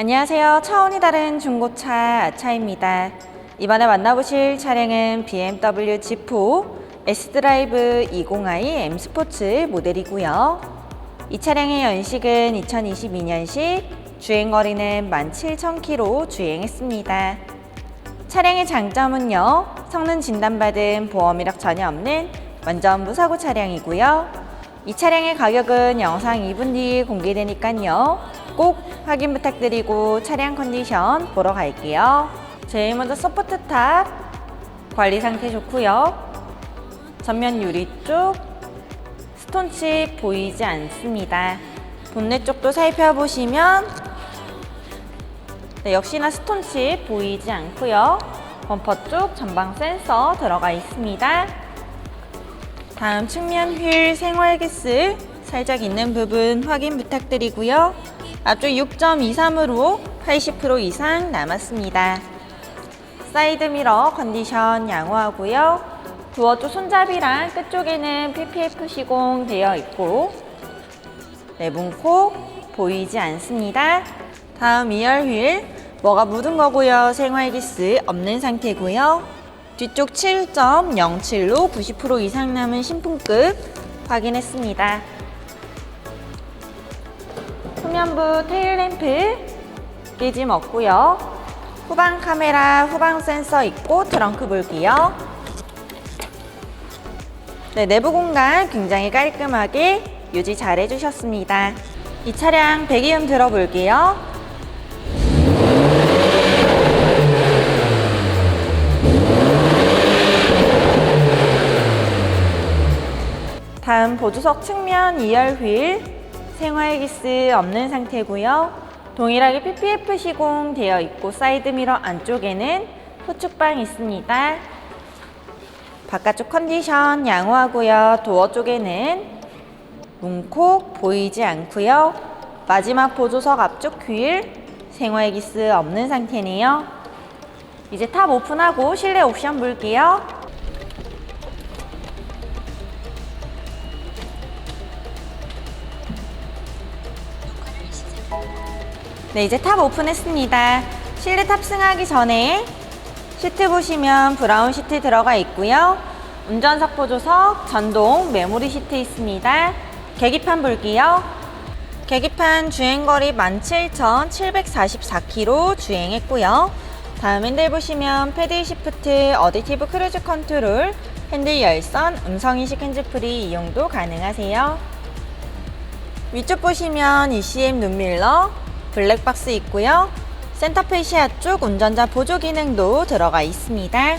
안녕하세요. 차원이 다른 중고차 아차입니다. 이번에 만나보실 차량은 BMW G4 S드라이브 20i M 스포츠 모델이고요. 이 차량의 연식은 2022년식, 주행거리는 17,000km 주행했습니다. 차량의 장점은요, 성능 진단받은 보험 이력 전혀 없는 완전 무사고 차량이고요. 이 차량의 가격은 영상 2분 뒤에 공개되니까요. 꼭 확인 부탁드리고 차량 컨디션 보러 갈게요. 제일 먼저 서포트 탑 관리 상태 좋고요. 전면 유리 쪽 스톤칩 보이지 않습니다. 본넷 쪽도 살펴보시면 네, 역시나 스톤칩 보이지 않고요. 범퍼 쪽 전방 센서 들어가 있습니다. 다음 측면 휠 생활 기스 살짝 있는 부분 확인 부탁드리고요. 앞쪽 6.23으로 80% 이상 남았습니다. 사이드 미러 컨디션 양호하고요. 도어 쪽 손잡이랑 끝쪽에는 PPF 시공 되어 있고 내분 코 보이지 않습니다. 다음 2열 휠 뭐가 묻은 거고요. 생활 기스 없는 상태고요. 뒤쪽 7.07로 90% 이상 남은 신품급 확인했습니다. 후면부 테일램프 깨짐 없고요. 후방 카메라, 후방 센서 있고 트렁크 볼게요. 네, 내부 공간 굉장히 깔끔하게 유지 잘 해주셨습니다. 이 차량 배기음 들어볼게요. 다음 보조석 측면 2열 휠 생활 기스 없는 상태고요. 동일하게 PPF 시공 되어 있고 사이드 미러 안쪽에는 후측방 있습니다. 바깥쪽 컨디션 양호하고요. 도어 쪽에는 문콕 보이지 않고요. 마지막 보조석 앞쪽 휠 생활 기스 없는 상태네요. 이제 탑 오픈하고 실내 옵션 볼게요. 네, 이제 탑 오픈했습니다. 실내 탑승하기 전에 시트 보시면 브라운 시트 들어가 있고요. 운전석 보조석, 전동 메모리 시트 있습니다. 계기판 볼게요. 계기판 주행거리 17,744km 주행했고요. 다음 핸들 보시면 패드 시프트, 어디티브 크루즈 컨트롤, 핸들 열선, 음성인식 핸즈프리 이용도 가능하세요. 위쪽 보시면 ECM 눈밀러, 블랙박스 있고요. 센터페시아 쪽 운전자 보조 기능도 들어가 있습니다.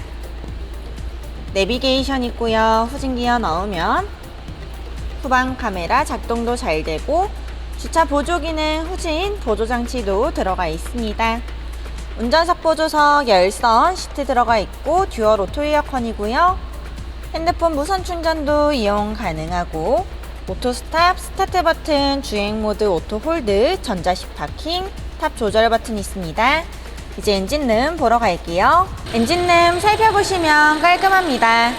내비게이션 있고요. 후진기어 넣으면 후방 카메라 작동도 잘 되고 주차 보조 기능 후진 보조 장치도 들어가 있습니다. 운전석 보조석 열선 시트 들어가 있고 듀얼 오토 에어컨이고요. 핸드폰 무선 충전도 이용 가능하고 오토 스탑, 스타트 버튼, 주행 모드, 오토 홀드, 전자식 파킹, 탑 조절 버튼 있습니다. 이제 엔진룸 보러 갈게요. 엔진룸 살펴보시면 깔끔합니다.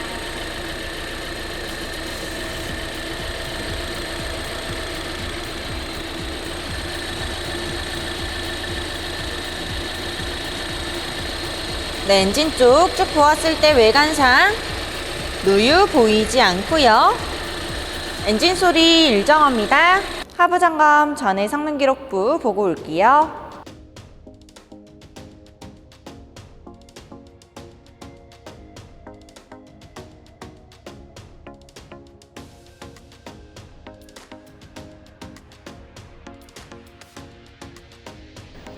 네, 엔진 쪽 쭉 보았을 때 외관상 누유 보이지 않고요. 엔진 소리 일정합니다. 하부 점검 전에 성능 기록부 보고 올게요.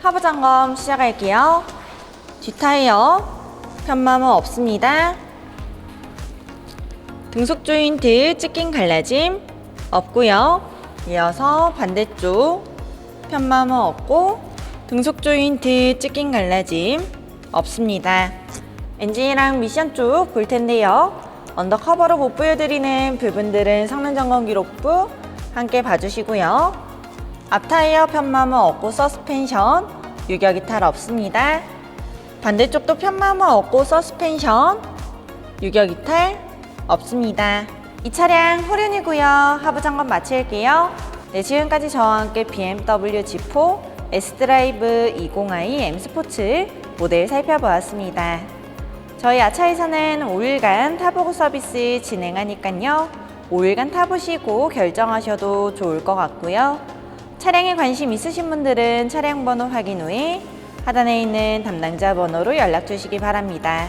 하부 점검 시작할게요. 뒷타이어 편마모 없습니다. 등속 조인트 찍힌 갈라짐 없고요. 이어서 반대쪽 편마모 없고 등속 조인트 찍힌 갈라짐 없습니다. 엔진이랑 미션 쪽 볼 텐데요. 언더커버로 못 보여드리는 부분들은 성능 점검 기록부 함께 봐주시고요. 앞타이어 편마모 없고 서스펜션 유격 이탈 없습니다. 반대쪽도 편마모 없고 서스펜션 유격 이탈 없습니다. 이 차량 호륜이고요. 하부 점검 마칠게요. 네, 지금까지 저와 함께 BMW G4 S드라이브 20i M 스포츠 모델 살펴보았습니다. 저희 아차에서는 5일간 타보고 서비스 진행하니깐요. 5일간 타보시고 결정하셔도 좋을 것 같고요. 차량에 관심 있으신 분들은 차량 번호 확인 후에 하단에 있는 담당자 번호로 연락 주시기 바랍니다.